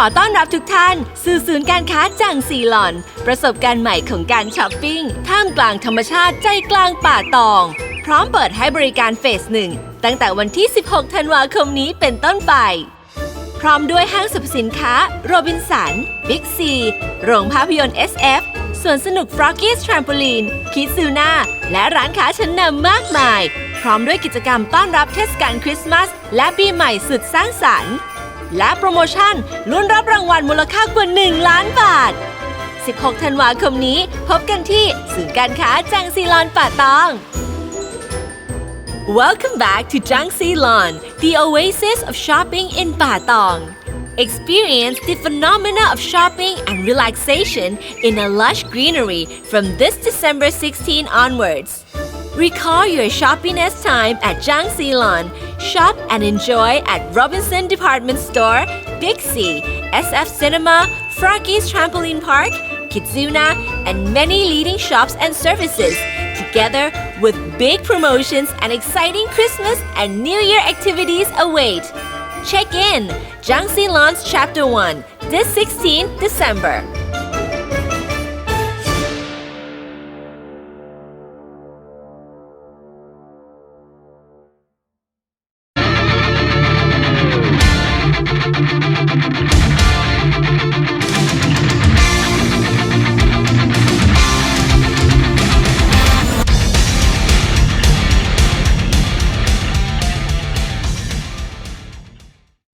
ขอต้อนรับทุกท่านสู่ศูนย์การค้าจังซีหลอน ประสบการณ์ใหม่ของการช้อปปิ้ง ท่ามกลางธรรมชาติใจกลางป่าตอง พร้อมเปิดให้บริการเฟสหนึ่งตั้งแต่วันที่ 16 ธันวาคมนี้เป็นต้นไป พร้อมด้วยห้างสรรพสินค้า โรบินสัน บิ๊กซี โรงภาพยนตร์ SF สวนสนุกฟรอกกี้สแตรม o l ลีนคิซูน่าและร้านค้าชั้นนำมากมาย พร้อมด้วยกิจกรรมต้อนรับเทศกาลคริสต์มาส และปีใหม่สุดสร้างสรรค์และโปรโมชั่นลุ้นรับรางวัลมูลค่ากว่า1ล้านบาท16ธันวาคมนี้พบกันที่ศูนย์การค้าจังซีลอนป่าตอง Welcome back to Jang Silon, the oasis of shopping in Patong. Experience the phenomena of shopping and relaxation in a lush greenery from this December 16 onwards. Recall your shoppiness time at Zhang Lan. Shop and enjoy at Robinson Department Store, Dixie, SF Cinema, Froggy's Trampoline Park, Kitsuna, and many leading shops and services, together with big promotions and exciting Christmas and New Year activities await. Check in! Jiangxi Lan's Chapter 1, this 16th December.